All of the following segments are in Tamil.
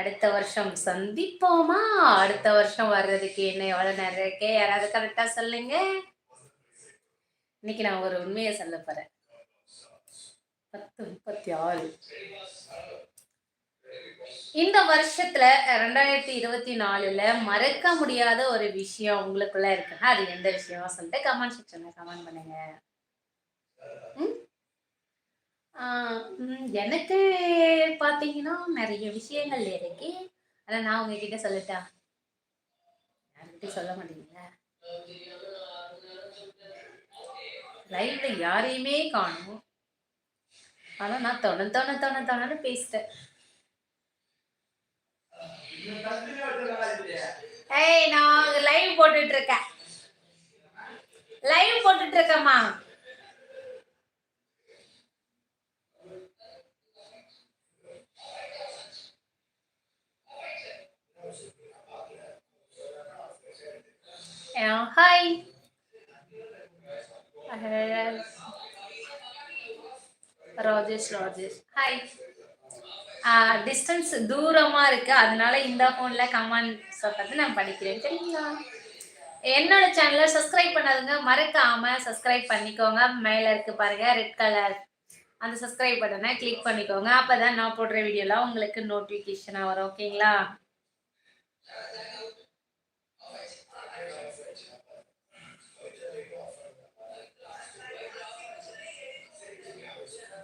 அடுத்த வருஷம் சந்திப்போமா? அடுத்த வருஷம் வர்றதுக்கு என்ன எவ்வளவு நேரம் இருக்கு? யாராவது கரெக்டா சொல்லுங்க. இன்னைக்கு நான் ஒரு உண்மையை சொல்ல போறேன். பத்து முப்பத்தி ஆறு இந்த வருஷத்துல ரெண்டாயிரத்தி இருபத்தி நாலுல மறக்க முடியாத ஒரு விஷயம் உங்களுக்குள்ள இருக்குன்னா அது எந்த விஷயம் சொல்லிட்டு கமெண்ட் செக்ஷன்ல கமெண்ட் பண்ணுங்க. ம்? எனக்கு பார்த்தீங்கன்னா நிறைய விஷயங்கள் இருக்கு. அதான் நான் உங்ககிட்ட சொல்லட்டா யார்கிட்ட சொல்ல மாட்டீங்களா லைவ்ல யாரையுமே காணும். ஆனா நான் தொண தொண தொண தொணன்னு பேசிட்டேன். ஏய் நான் லைவ் போட்டுட்டு இருக்கேன். லைவ் போட்டுட்டு இருக்கேம்மா. Hi Rajesh Rajesh hi distance தூரமா இருக்கு. அதனால இந்த போன்ல கமெண்ட் சொல்றது நான் படிக்கிறேன். சரிங்களா? என்னோட சேனலை சப்ஸ்கிரைப் பண்ணாதுங்க மறக்காம சப்ஸ்கிரைப் பண்ணிக்கோங்க. மேல இருக்கு பாருங்க ரெட் கலர் அந்த சப்ஸ்கிரைப் பட்டனை கிளிக் பண்ணிக்கோங்க. அப்பதான் நான் போடுற வீடியோலாம் உங்களுக்கு நோட்டிபிகேஷனா வரும். ஓகேங்களா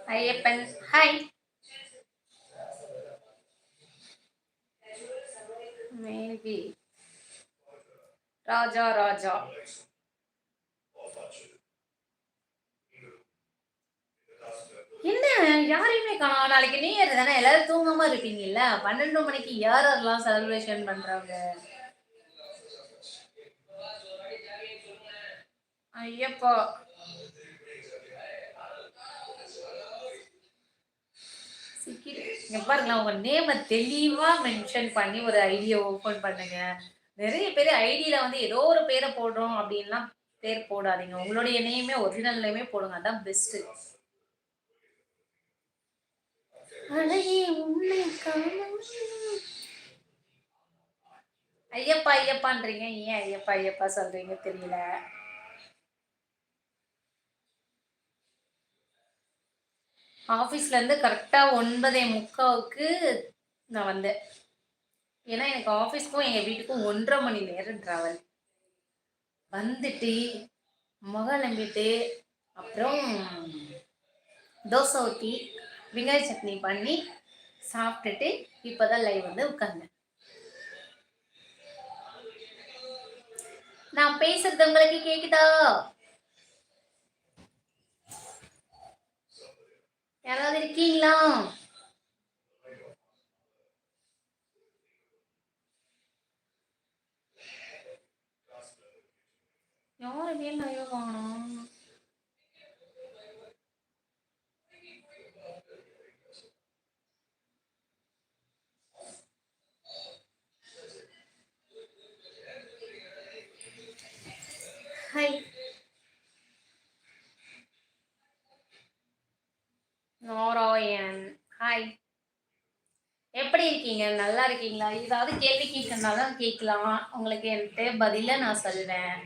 ஐயப்பன் ஹாய் மேபி ராஜா ராஜா என்ன? யாரையுமே காணும். நாளைக்கு நியூ இயர் தானே? எல்லாரும் தூங்காம இருப்பீங்கல்ல? பன்னெண்டு மணிக்கு யார் யாரெல்லாம் செலிப்ரேஷன் பண்றாங்க ஐயப்பா. இங்க பாருங்களேன் உங்க நேம தெளிவா மென்ஷன் பண்ணி ஒரு ஐடியா ஓபன் பண்ணுங்க. நிறைய பேர் ஐடியில வந்து ஏதோ ஒரு பேரை போடுறோம் அப்படின்லாம் பேர் போடாதீங்க. உங்களுடைய நேமே ஒரிஜினல் நேமே போடுங்க. அதான் பெஸ்ட். ஐயப்பா ஐயப்பான்றீங்க. ஏன் ஐயப்பா ஐயப்பா சொல்றீங்க தெரியல. ஆஃபீஸ்ல இருந்து ஒன்பதே முக்காவுக்கு நான் வந்தேன். ஏன்னா எனக்கு ஆஃபீஸ்க்கும் எங்கள் வீட்டுக்கும் ஒன்றரை மணி நேரம் ட்ராவல் வந்துட்டு முகலம்பிட்டு அப்புறம் தோசை ஊற்றி வெங்காய சட்னி பண்ணி சாப்பிட்டுட்டு இப்போதான் லைவ் வந்து உட்காந்தேன் நான் பேசுறது உங்களுக்கு கேக்குதா? யாராவது இருக்கீங்களா? யாருமே லைவ் காணோம் ஹை நாராயணன் ஹாய் எப்படி இருக்கீங்க நல்லா இருக்கீங்களா? ஏதாவது கேள்வி கேட்கறதுனாலும் கேட்கலாம். உங்களுக்கு என்கிட்ட பதில நான் சொல்வேன்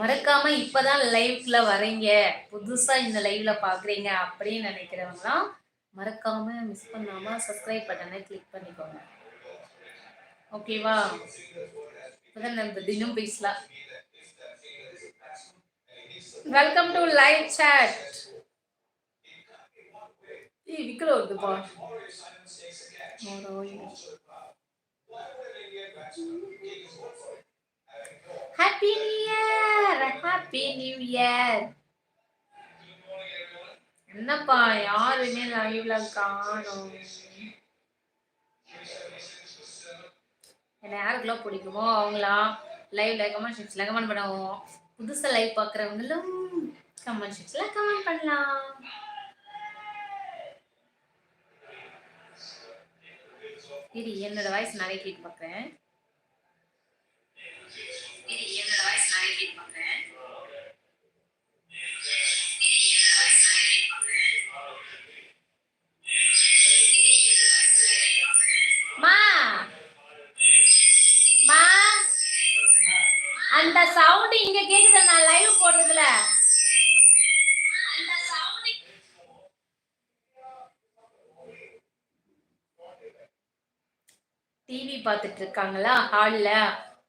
மறக்காம இப்பதான் லைவ்ல வரீங்க புதுசா இந்த லைவ்ல பாக்குறீங்க அப்படின்னு நினைக்கிறவங்களாம் மறக்காம மிஸ் பண்ணாம சப்ஸ்கிரைப் பட்டனை கிளிக் பண்ணிக்கோங்க. ஓகேவா இப்பதான் நம்ம தினம் பேசலாம். வெல்கம் டு லைவ் சாட் ஏய் விக்கல வருதுப்பா happy new year happy new year என்னப்பா யாருமே லைவ்ல காணோம். என்ன யாருக்கெல்லாம் பிடிக்குமோ அவங்களா? லைவ்ல கமெண்ட் செக்ஷன்ல கமெண்ட் பண்ணுவோம். புதுசா லைவ் பார்க்குறவங்களும் கமெண்ட் செக்ஷன்ல கமெண்ட் பண்ணலாம். இரு என்னோட வாய்ஸ் நிறைய கேட்டு பார்க்குறேன். என்னோட வாய்ஸ் நிறைய கேட்டு பார்க்குறேன். அந்த சவுண்ட் இங்க கேக்குது நான் லைவ் போடுறதுல. டிவி பார்த்துட்டு இருக்காங்களா ஹாலில்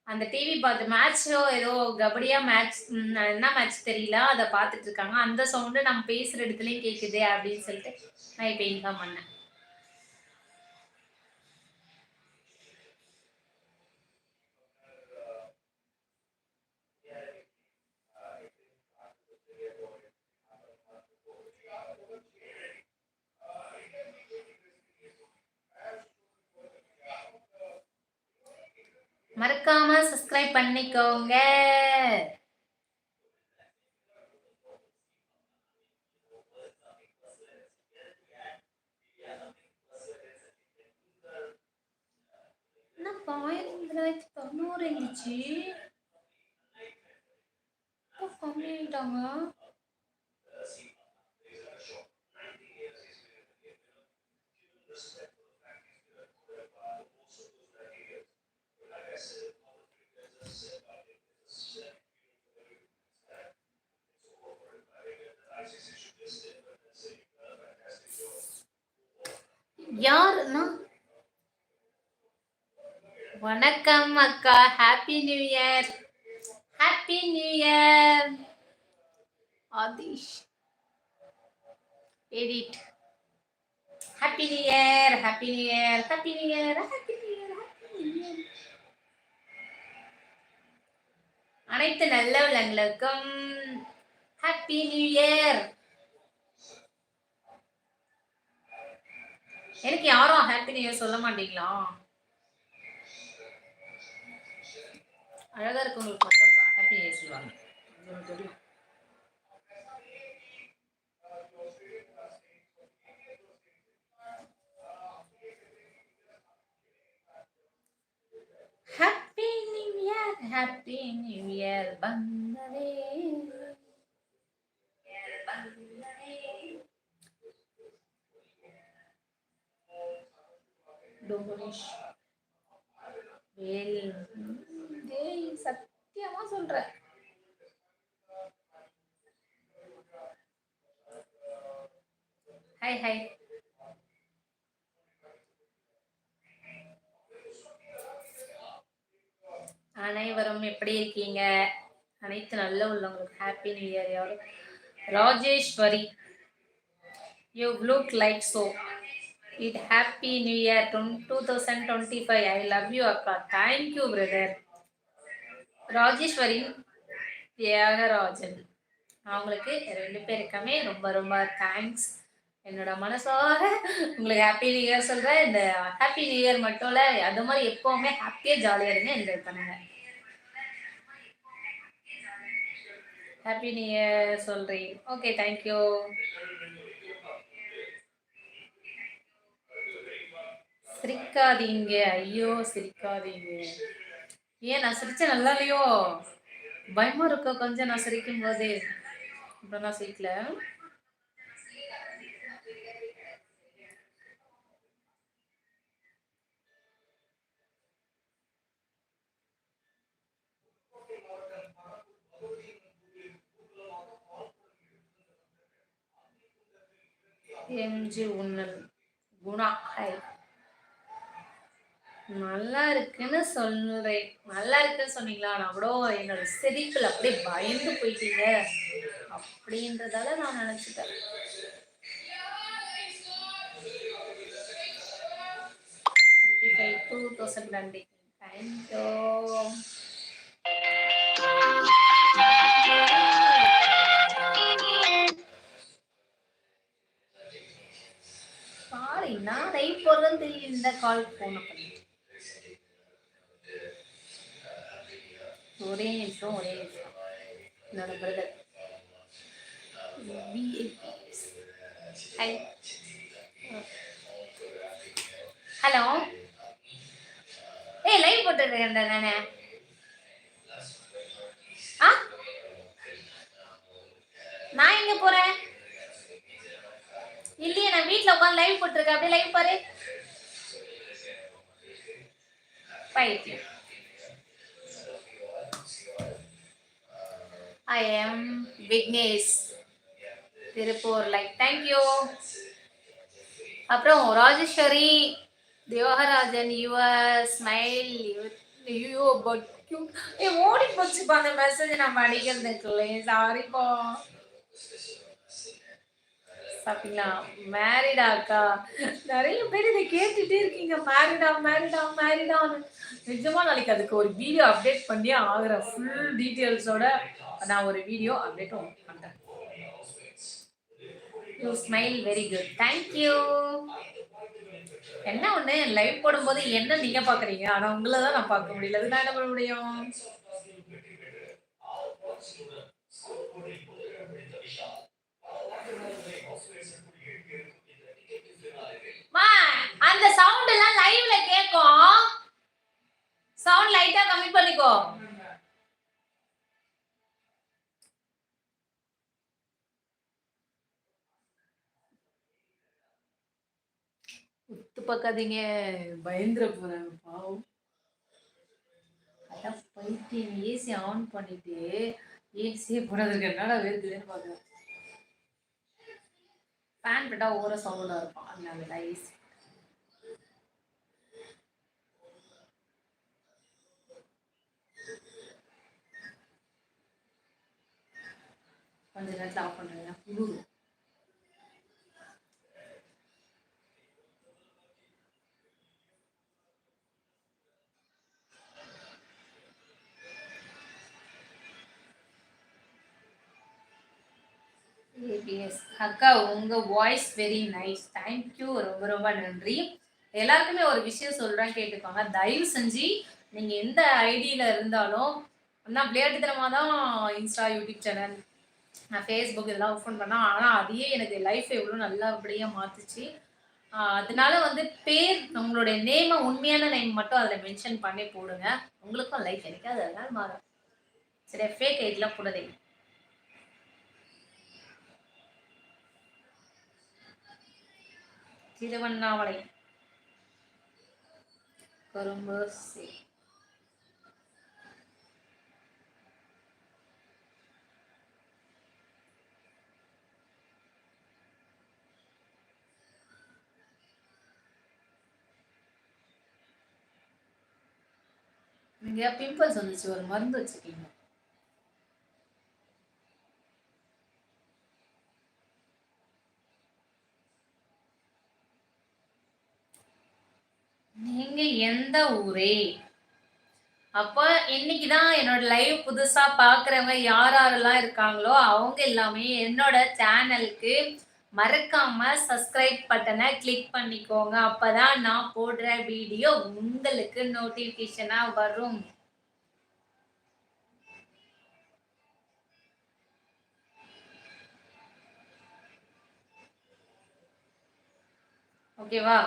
அந்த டிவி பார்த்து மேட்ச்சோ ஏதோ கபடியா மேட்ச் என்ன மேட்ச் தெரியல அதை பார்த்துட்டு இருக்காங்க அந்த சவுண்டு நம்ம பேசுகிற இடத்துலையும் கேட்குது அப்படின்னு சொல்லிட்டு நான் இப்போ இன்ஃபார்ம் பண்ணேன். மறக்காம சப்ஸ்கிரைப் பண்ணிக்கோங்க. என்னப்பா ஆயிரத்தி தொள்ளாயிரத்தி தொண்ணூறு இருந்துச்சு? இப்போ கம்மி ஆயிட்டாங்க. யாருன்னா? வணக்கம் அக்கா. Happy new year happy new year Aadhish. Edit happy new year happy new year happy new year happy new year அனைத்து நல்ல உள்ளங்களுக்கும் ஹாப்பி நியூ இயர் எனக்கு யாரும் ஹாப்பி நியூ இயர் சொல்ல மாட்டீங்களா? அழகா இருக்கவங்களுக்கு மட்டும் ஹாப்பி நியூ இயர் சொல்லுவாங்க. தெரியும் happy new year happy new year வந்ததே வந்ததே டோனிஷ் வேல் டேய் சத்தியமா சொல்றேன் ஹாய் ஹாய் அனைவரும் எப்படி இருக்கீங்க அனைத்து நல்ல உள்ளவங்களுக்கு ஹாப்பி நியூ இயர் யாரு? Rajeswari. You look like so it happy new year two thousand twenty five I love you அக்கா. Thank you brother Rajeswari Thiyagarajan. அவங்களுக்கு ரெண்டு பேருக்குமே ரொம்ப ரொம்ப தேங்க்ஸ் என்னோட மனசார உங்களுக்கு ஹாப்பி நியூ இயர் சொல்கிறேன் இந்த ஹாப்பி நியூ இயர் மட்டும் இல்லை அது மாதிரி எப்போவுமே ஹாப்பியாக ஜாலியாக இருங்க என்ஜாய் பண்ணுங்க. ஹாப்பி நியூ இயர் சொல்கிறேன் ஓகே தேங்க்யூ சிரிக்காதீங்க. ஐயோ சிரிக்காதீங்க. ஏன் நான் சிரிச்ச நல்லா இல்லையோ? பயமா இருக்கோ? கொஞ்சம் நான் சிரிக்கும் போது இப்போ நான் சிரிக்கல. எம்ஜி உன்னல் குணா. ஹை. நல்லா இருக்குன்னு சொல்றேன். நல்லா இருக்குன்னு சொன்னீங்களா? நான் கூட என்னோட சிரிப்பில் அப்படியே பயந்து போயிட்டீங்க. அப்படின்றதால நான் நினைச்சிட்டேன். Five two thousand twenty thank you நான் ரைட் போடுறதுன்னு தெரியும் இந்த கால் போன பண்ணி. ஒரே நிமிஷம் ஒரே நிமிஷம். என்னோட பிரதர் ஹலோ ஏய் லைவ் போட்டுருக்கேன் நானே. ஆ? நான் எங்க போறேன்? இல்லையே நான் வீட்ல உட்காந்து லைவ் போட்டிருக்கேன் அப்படியே லைவ் பாரு. பைத்தியம். I am Vignesh Tiruppur like thank you அப்புறம் Rajeswari Devagarajan your smile you but ஏ ஓடி போச்சுப்பா அந்த மெசேஜ் நான் அடிக்கிறதுக்குள்ளே சாரிப்பா சாப்பிட்டீங்களா மேரிடா அக்கா? நிறைய பேர் இதை கேட்டுட்டே இருக்கீங்க. மேரிடா மேரிடா மேரிடான்னு நிஜமா நாளைக்கு அதுக்கு ஒரு வீடியோ அப்டேட் பண்ணி ஆகிற ஃபுல் டீட்டெயில்ஸோட நான் ஒரு வீடியோ அப்டேட்டும் பண்ணுறேன் you smile very good thank you என்ன ஒண்ணு லைவ் போடும்போது என்ன நீங்க பாக்குறீங்க? ஆனா உங்களை தான் நான் பார்க்க முடியல. அதுதான் என்ன பண்ண முடியும்? அந்த சவுண்ட் எல்லாம் லைவ்ல கேட்கும். சவுண்ட் லைட்டா கம்மி பண்ணிக்கோ. உத்து பார்க்காதீங்க பயந்துட போறாங்க பாவம். அதான் பைத்தியம் ஏசி ஆன் பண்ணிட்டு ஏசியே போனதுக்கு என்னடா வேர்க்குதுன்னு பார்க்குறேன் ஃபேன் போட்டால் ஓர சவுண்டாக இருக்கும். அதனால தான் ஏசி கொஞ்ச நேரத்தில் ஆஃப் பண்ணுறேன் குளிரும் ஏபிஎஸ் அக்கா உங்கள் வாய்ஸ் வெரி நைஸ் தேங்க்யூ ரொம்ப ரொம்ப நன்றி. எல்லாருக்குமே ஒரு விஷயம் சொல்கிறேன் கேட்டுக்கோங்க. தயவு செஞ்சு நீங்கள் எந்த ஐடியில் இருந்தாலும் நான் விளையாட்டுத்தனமாக தான் இன்ஸ்டா யூடியூப் சேனல் நான் ஃபேஸ்புக் இதெல்லாம் ஓப்பன் பண்ணேன். ஆனால் அதையே எனக்கு லைஃப் எவ்வளோ நல்லபடியாக மாற்றுச்சு அதனால வந்து பேர் உங்களுடைய நேமை உண்மையான நேம் மட்டும் அதில் மென்ஷன் பண்ணி போடுங்க. உங்களுக்கும் லைஃப் எனக்கு அதெல்லாம் மாறும். சரி ஃபேக் ஐடிலாம் போடாதீங்க திருவண்ணாமலை. கரும்பு சரி. இங்கே பிம்பிள்ஸ் வந்துச்சு ஒரு மருந்து வச்சிருக்கீங்க. நீங்க எந்த ஊரே? அப்போ இன்னைக்கு தான் என்னோட லைவ் புதுசா பாக்குறவங்க யார் யாரெல்லாம் இருக்காங்களோ அவங்க எல்லாமே என்னோட சேனலுக்கு மறக்காம சப்ஸ்கிரைப் பட்டனை கிளிக் பண்ணிக்கோங்க. அப்பதான் நான் போடுற வீடியோ உங்களுக்கு நோட்டிபிகேஷனா வரும். ஓகேவா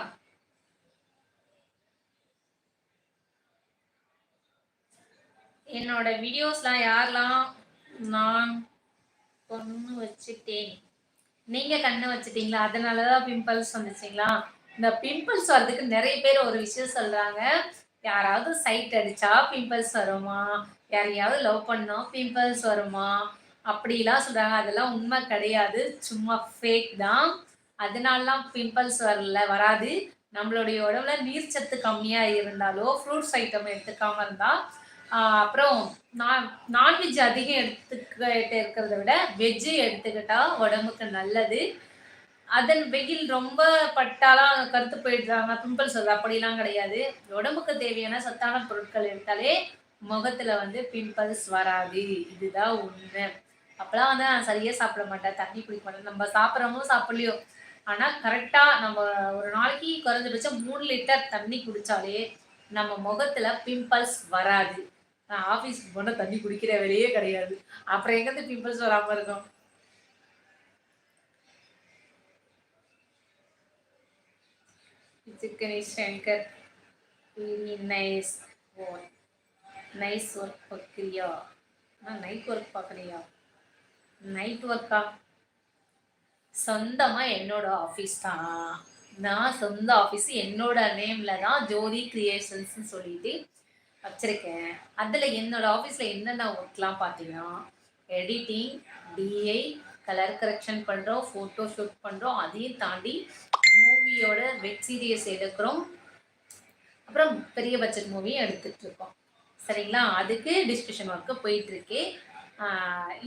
என்னோட வீடியோஸ்லாம் யாரெல்லாம் நான் பொண்ணு வச்சுட்டேன்? நீங்க கண்ணு வச்சுட்டீங்களா? அதனாலதான் பிம்பிள்ஸ் வந்துச்சுங்களா? இந்த பிம்பிள்ஸ் வர்றதுக்கு நிறைய பேர் ஒரு விஷயம் சொல்றாங்க. யாராவது சைட் அடிச்சா பிம்பிள்ஸ் வருமா? யாரையாவது லவ் பண்ணோம் பிம்பிள்ஸ் வருமா? அப்படிலாம் சொல்றாங்க. அதெல்லாம் உண்மை கிடையாது. சும்மா ஃபேக் தான். அதனாலலாம் பிம்பிள்ஸ் வரல வராது. நம்மளுடைய உடம்புல நீர் சத்து கம்மியா இருந்தாலோ ஃப்ரூட்ஸ் ஐட்டம் எடுத்துக்காம இருந்தால் அப்புறம் நான் நான்வெஜ் அதிகம் எடுத்துக்கிட்டு இருக்கிறத விட வெஜ்ஜு எடுத்துக்கிட்டா உடம்புக்கு நல்லது. அதன் வெயில் ரொம்ப பட்டாலாம் கருத்து போயிடுறாங்க. பிம்பிள்ஸ் வருது அப்படிலாம் கிடையாது. உடம்புக்கு தேவையான சத்தான பொருட்கள் எடுத்தாலே முகத்துல வந்து பிம்பிள்ஸ் வராது. இதுதான் உண்மை. அப்பெல்லாம் வந்து நான் சரியா சாப்பிட மாட்டேன். தண்ணி குடிக்க மாட்டேன். நம்ம சாப்பிட்றோமோ சாப்பிடலையோ. ஆனா கரெக்டா நம்ம ஒரு நாளைக்கு குறைஞ்சபட்சம் மூணு லிட்டர் தண்ணி குடிச்சாலே நம்ம முகத்துல பிம்பிள்ஸ் வராது. நான் ஆஃபீஸ்க்கு போனால் தண்ணி குடிக்கிற வேலையே கிடையாது. அப்புறம் எங்கேருந்து பிம்பிள்ஸ் வராமல் இருக்கும்? சிக்கனி Shankar. Nice oh nice work பார்க்குறியா? நான் நைட் ஒர்க் பார்க்குறியா நைட் ஒர்க்கா சொந்தமாக என்னோட ஆஃபீஸ் தான். நான் சொந்த ஆஃபீஸ் என்னோட நேமில் தான் ஜோதி கிரியேஷன்ஸ்னு சொல்லிட்டு வச்சுருக்கேன். அதில் என்னோட ஆஃபீஸில் என்னென்ன ஒர்க்லாம் பார்த்தீங்கன்னா எடிட்டிங் டிஐ கலர் கரெக்ஷன் பண்ணுறோம் ஃபோட்டோ ஷூட் பண்ணுறோம் அதையும் தாண்டி மூவியோட வெப் சீரியஸ் எடுக்கிறோம். அப்புறம் பெரிய பட்ஜெட் மூவியும் எடுத்துகிட்ருக்கோம் சரிங்களா? அதுக்கு டிஸ்கஷன் ஒர்க்கு போயிட்டுருக்கு.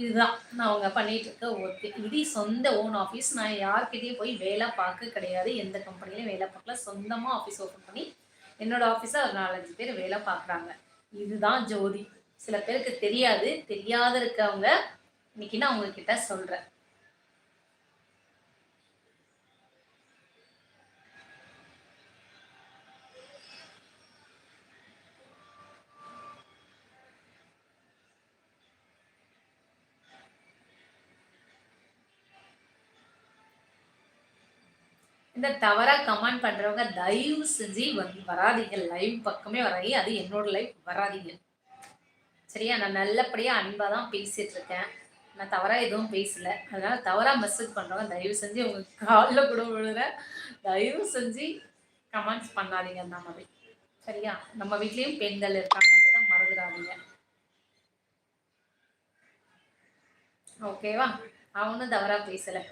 இதுதான். நான் அவங்க பண்ணிட்டு இருக்க ஒர்க்கு இது சொந்த ஓன் ஆஃபீஸ் நான் யார்கிட்டையும் போய் வேலை பார்க்க கிடையாது. எந்த கம்பெனிலையும் வேலை பார்க்கல. சொந்தமாக ஆஃபீஸ் ஓப்பன் பண்ணி என்னோட ஆஃபீஸில் ஒரு நாலஞ்சு பேர் வேலை பார்க்குறாங்க. இதுதான் ஜோதி. சில பேருக்கு தெரியாது தெரியாத இருக்கவங்க இன்னைக்கு நான் உங்ககிட்ட சொல்கிறேன் இந்த தவறாக கமெண்ட் பண்ணுறவங்க தயவு செஞ்சு வந்து வராதிங்க. லைவ் பக்கமே வராங்க அது என்னோட லைவ் வராதிங்க. சரியா? நான் நல்லபடியாக அன்பாக தான் பேசிகிட்டு இருக்கேன் நான் தவறாக எதுவும் பேசல. அதனால தவறாக மெசேஜ் பண்ணுறவங்க தயவு செஞ்சு உங்க காலில் கூட விழுற. தயவு செஞ்சு கமெண்ட்ஸ் பண்ணாதீங்க அந்த மாதிரி. சரியா? நம்ம வீட்லேயும் பெண்கள் இருக்காங்கன்றத மறந்துடாதீங்க. ஓகேவா அவனும் தவறாக பேசலை.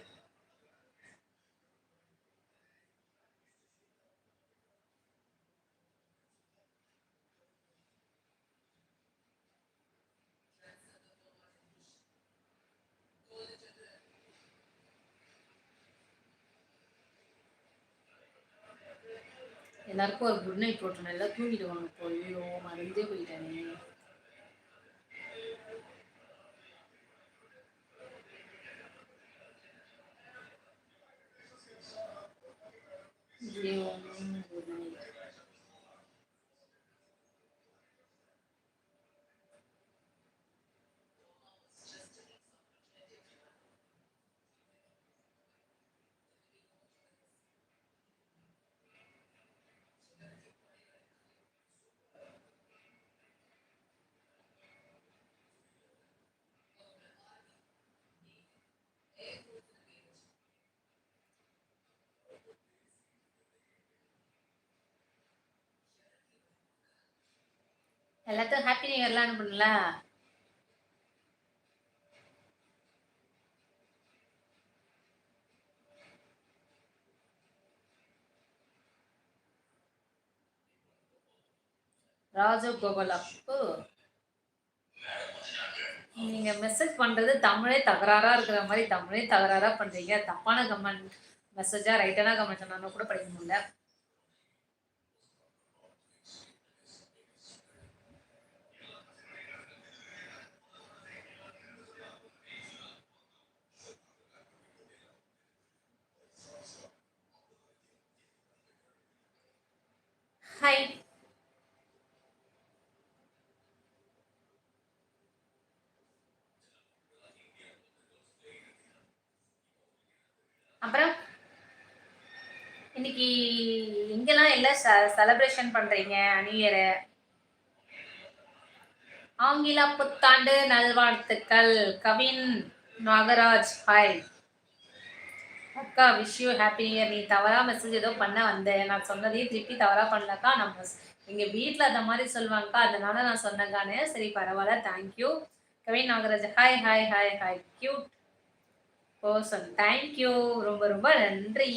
எல்லாருக்கும் ஒரு குட் நைட் போட்டணும் எல்லாம் தூங்கிடுவாங்க போயோ மறந்தே போயிட்டானே குட் நைட் எல்லாத்துக்கும் ஹாப்பி நியூ இயர்லாம் அனுப்பணும்ல? ராஜகோபால் அப்பு. நீங்க மெசேஜ் பண்றது தமிழே தகராறா இருக்கிற மாதிரி தமிழே தகராறா பண்றீங்க. தப்பான கமெண்ட் மெசேஜா ரைட்டான கமெண்ட் சொன்னாலும் கூட படிக்க முடியல ஹாய் அப்புறம் இன்னைக்கு எங்கெல்லாம் எல்லாம் செலப்ரேஷன் பண்றீங்க? நியூ இயரை ஆங்கில புத்தாண்டு நல்வாழ்த்துக்கள். கவின் நாகராஜ் ஹாய் அக்கா விஷ் யூ ஹாப்பி இயர் நீ தவறாக மெசேஜ் ஏதோ பண்ண வந்தேன் நான் சொன்னதையும் திருப்பி தவறாக பண்ணலக்கா. நம்ம எங்கள் வீட்டில் அந்த மாதிரி சொல்லுவாங்கக்கா. அதனால நான் சொன்னக்கானே சரி பரவாயில்ல. Thank you Kavin Nagaraj hi hi hi hi cute person thank you ரொம்ப ரொம்ப நன்றி.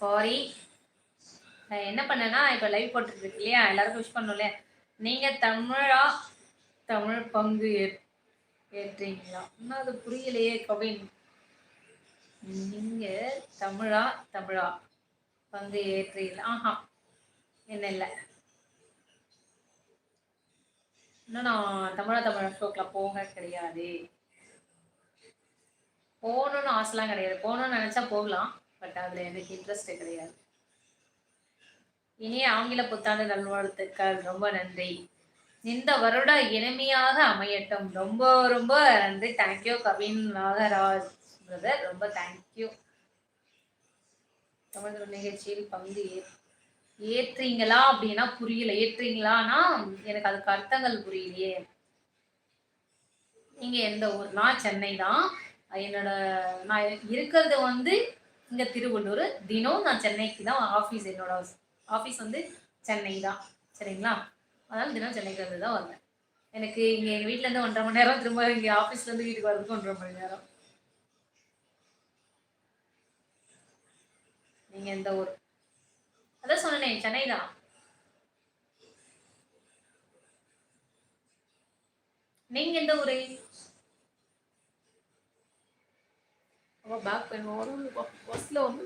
சாரி நான் என்ன பண்ணேன்னா இப்போ லைவ் போட்டுருக்கு இல்லையா? எல்லாருக்கும் விஷ் பண்ணும் இல்லையா? நீங்கள் தமிழா தமிழ் பங்கு ஏற்றீங்களா? இன்னும் அது புரியலையே கவின். நீங்கள் தமிழா தமிழா பங்கு ஏற்றீங்களா? ஆஹா என்ன இல்லை. இன்னும் நான் தமிழா தமிழ் ஷோக்கில் போக கிடையாது. போகணும்னு ஆசைலாம் கிடையாது. போகணும்னு நினச்சா போகலாம். பட் அதில் எனக்கு இன்ட்ரெஸ்ட் கிடையாது. இனிய ஆங்கில புத்தாண்டு நல்வாழ்த்துக்கள். ரொம்ப நன்றி. இந்த வருட இனிமையாக அமையட்டும். ரொம்ப ரொம்ப நன்றி. Thank you Kavin Nagaraj brother ரொம்ப தேங்க்யூ தமிழ் நிகழ்ச்சியில் பங்கு ஏற்றீங்களா அப்படின்னா புரியல. ஏற்றீங்களான்னா எனக்கு அதுக்கு அர்த்தங்கள் புரியலையே. நீங்க எந்த ஊர்னா சென்னை தான். என்னோட நான் இருக்கிறது வந்து இங்கே திருவள்ளூர் தினம் நான் சென்னைக்கு தான் ஆஃபீஸ் என்னோட ஆஃபீஸ் வந்து சென்னை தான். சரிங்களா? அதனால் தினம் சென்னைக்கு வந்து தான் வந்தேன். எனக்கு இங்கே எங்கள் வீட்டிலேருந்து ஒன்றரை மணி நேரம் திரும்ப இங்கே ஆஃபீஸ்லேருந்து வீட்டுக்கு வரதுக்கு ஒன்றரை மணி நேரம். நீங்கள் எந்த ஊர். அதான் சொன்னேன் சென்னை தான். நீங்க எந்த ஊரு? பேக் பெயின் வரும் பஸ்ல வந்து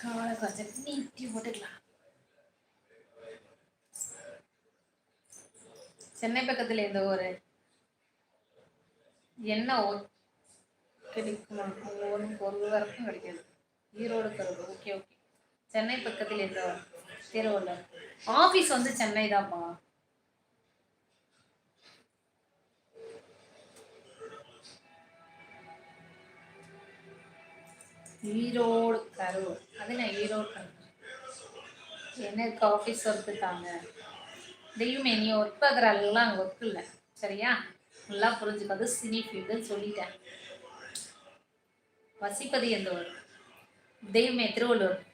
காலை கொஞ்சம் நீட்டி போட்டுக்கலாம் சென்னை பக்கத்துல எந்த ஒரு என்ன கிடைக்குமா ஒன்றும் ஒரு வரைக்கும் கிடைக்காது ஈரோடு கருது ஓகே ஓகே சென்னை பக்கத்தில் எந்த திருவள்ளூர் ஆஃபீஸ் வந்து சென்னை தான்ப்பா ஈரோடு கரூர். அது நான் ஈரோடு கரூர். எனக்கு ஆஃபீஸ் ஒர்க்கு தாங்க. தெய்வமே நீ ஒர்க் பார்க்குறாள்லாம் அங்கே ஒர்க் இல்லை. சரியா? நல்லா புரிஞ்சுக்காது சினி ஃபீல்டுன்னு சொல்லிட்டேன். வசிப்பது எந்த ஊர்? தெய்வமே திருவள்ளூர்.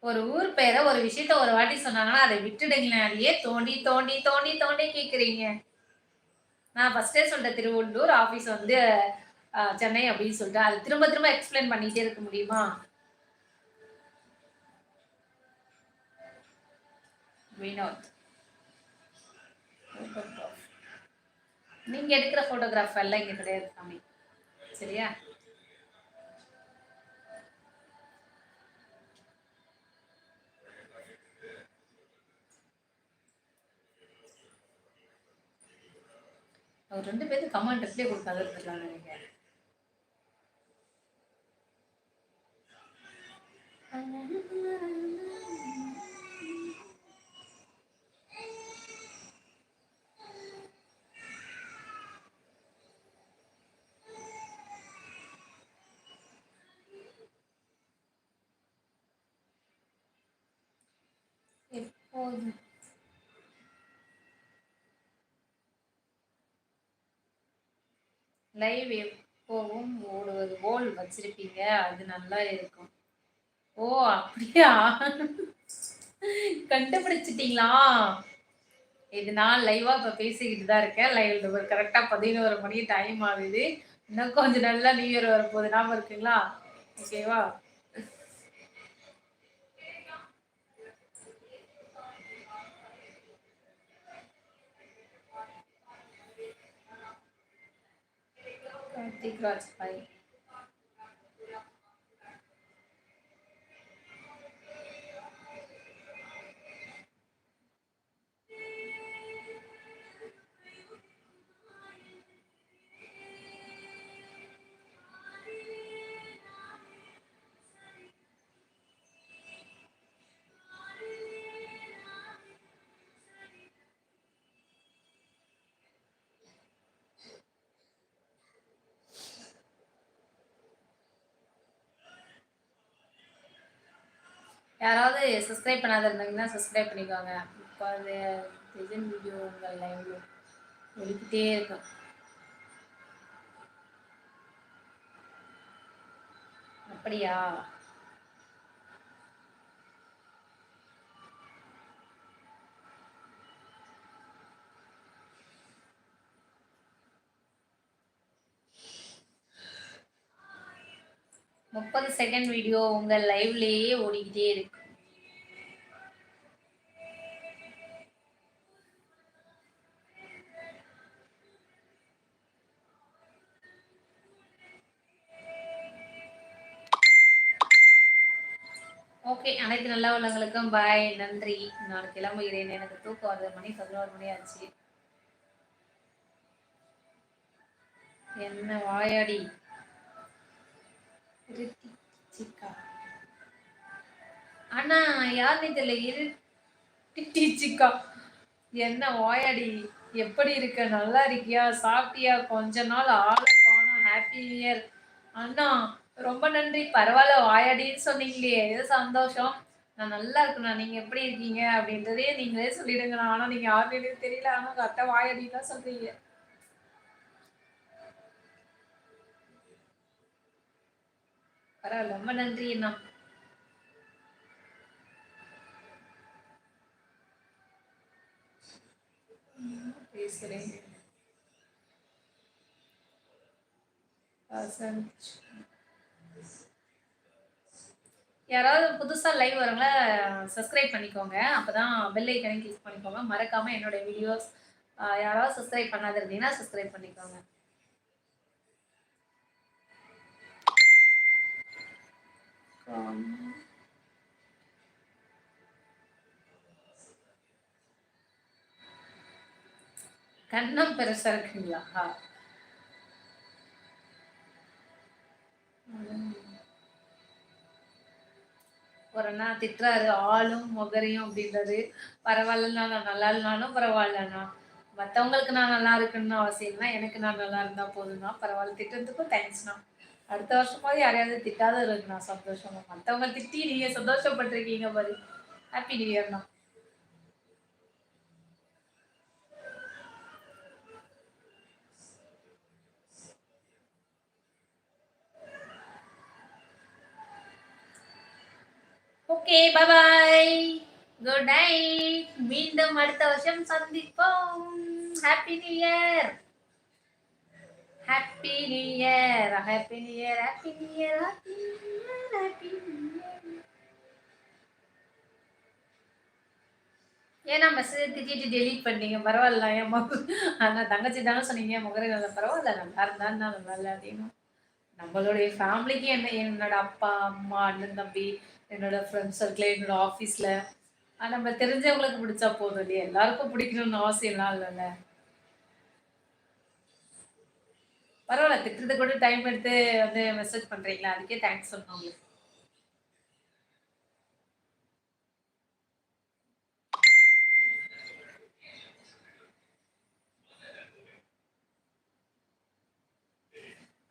ஒரு ஊர் பேரை ஒரு விஷயத்த ஒரு வாட்டி சொன்னாங்கன்னா அதை விட்டுடுங்களேன். அதையே தோண்டி தோண்டி தோண்டி தோண்டி கேட்குறீங்க. நான் ஃபர்ஸ்டே சொல்லிட்டேன் திருவள்ளூர் ஆஃபீஸ் வந்து சென்னை அப்படின்னு சொல்லிட்டு அது திரும்ப திரும்ப எக்ஸ்பிளைன் பண்ணிட்டே இருக்க முடியுமா? வினோத். நீங்க எடுக்கிற போட்டோகிராஃப் எல்லாம் இங்க கிடையாது சாமி. சரியா? அவர் ரெண்டு பேருக்கு கமெண்ட் ரிப்ளை கொடுக்காத இருக்காங்க நினைக்கிறேன். எப்போது லைவ் எப்போவும் ஓடுவது போல் வச்சிருப்பீங்க. அது நல்லா இருக்கும். ஓ அப்படியா? கண்டுபிடிச்சிட்டீங்களா? இது நான் லைவா இப்ப பேசிக்கிட்டு தான் இருக்கேன். லைவ் கரெக்டா பதினோரு மணி டைம் ஆகுது. இன்னும் கொஞ்சம் நல்லா நியூ இயர் வரப்போகுது. ஞாபகம் இருக்குங்களா? ஓகேவா कार्तिक राज भाई। யாராவது சப்ஸ்கிரைப் பண்ணாத இருந்தாங்கன்னா சப்ஸ்கிரைப் பண்ணிக்கோங்க. இப்போ அது டிசைன் வீடியோ உங்கள் லைவ்ல ஒழிக்கிட்டே இருக்கும். அப்படியா? முப்பது செகண்ட் வீடியோ உங்க லைவ்லயே ஓடிக்கிட்டே இருக்கு. ஓகே அனைத்து நல்ல உள்ளங்களுக்கும் பாய் நன்றி. நான் கிளம்புகிறேன். எனக்கு தூக்கம் வருது மணி பதினோரு மணி ஆச்சு. என்ன வாயாடி? அண்ணா யாருன்னு தெரியல இரு சிக்கா என்ன வாயாடி எப்படி இருக்க? நல்லா இருக்கியா? சாப்பிட்டியா? கொஞ்ச நாள் ஆள காணும். ஹாப்பி இயர் அண்ணா ரொம்ப நன்றி. பரவாயில்ல வாயாடின்னு சொன்னீங்களே. ஏதோ சந்தோஷம். நான் நல்லா இருக்கேண்ணா நீங்க எப்படி இருக்கீங்க? அப்படின்றதே நீங்களே சொல்லிடுங்கண்ணா. ஆனா நீங்க யாருன்னு தெரியல. ஆனா கரெக்டா வாயாடி தான் சொல்றீங்க. பரவாயில்ல. ரொம்ப நன்றி அண்ணா. பேசுறேன். யாராவது புதுசாக லைவ் வரவங்கள சப்ஸ்கிரைப் பண்ணிக்கோங்க. அப்போ தான் பெல் ஐக்கனையும் கிளிக் பண்ணிக்கோங்க மறக்காமல் என்னோட வீடியோஸ் யாராவது சப்ஸ்கிரைப் பண்ணாத இருந்தீங்கன்னா சப்ஸ்கிரைப் பண்ணிக்கோங்க. Um, கண்ணம் பெருசா இருக்குங்களா? ஒரு அண்ணா திட்டுறாரு ஆளும் முகரையும் அப்படின்றது பரவாயில்லண்ணா நான் நல்லா இல்லைனாலும் பரவாயில்லண்ணா. மற்றவங்களுக்கு நான் நல்லா இருக்குன்னு அவசியம் இல்லை எனக்கு நான் நல்லா இருந்தா போதும்னா பரவாயில்ல திட்டுறதுக்கும் தேங்க்ஸ்ண்ணா அடுத்த வருஷமாவது யாரையாவது திட்டாத இருக்குண்ணா சந்தோஷமா மற்றவங்க திட்டி நீங்க சந்தோஷப்பட்டிருக்கீங்க பாரு. ஹாப்பி நியூ இயர்ண்ணா ஓகே பாய் குட் நைட் மீண்டும் அடுத்த வருஷம் சந்திப்போம். Happy new year happy new year happy new year happy new year happy new year happy new year ஏன்னா மெசேஜ் திட்டிட்டு டெலீட் பண்ணீங்க? பரவாயில்ல என் மகு அண்ணா தங்கச்சி தானே சொன்னீங்க முகரை நல்லா பரவாயில்ல நல்லா இருந்தா நல்லா இல்லை அப்படின்னு. நம்மளுடைய ஃபேமிலிக்கு என்ன என்னோட அப்பா அம்மா அண்ணன் தம்பி என்னோட ஃப்ரெண்ட்ஸ் சர்க்கிள் என்னோட ஆஃபீஸில் நம்ம தெரிஞ்சவங்களுக்கு பிடிச்சா போதும் இல்லையா? எல்லாருக்கும் பிடிக்கணும்னு அவசியம்லாம் இல்லைல்ல. பரவாயில்ல திட்டத்தை கூட டைம் எடுத்து வந்து மெசேஜ் பண்றீங்களா? அதுக்கே தேங்க்ஸ் சொல்லணும் உங்களுக்கு.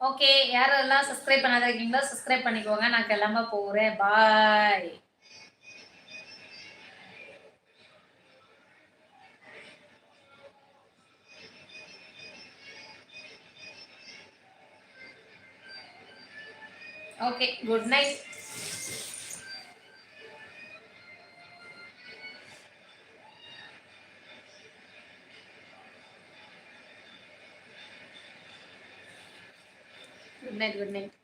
ஓகே யாரெல்லாம் சப்ஸ்கிரைப் பண்ணாத இருக்கீங்களோ சப்ஸ்கிரைப் பண்ணிக்கோங்க. நான் கிளம்ப போகிறேன் bye okay good night Good night, good night.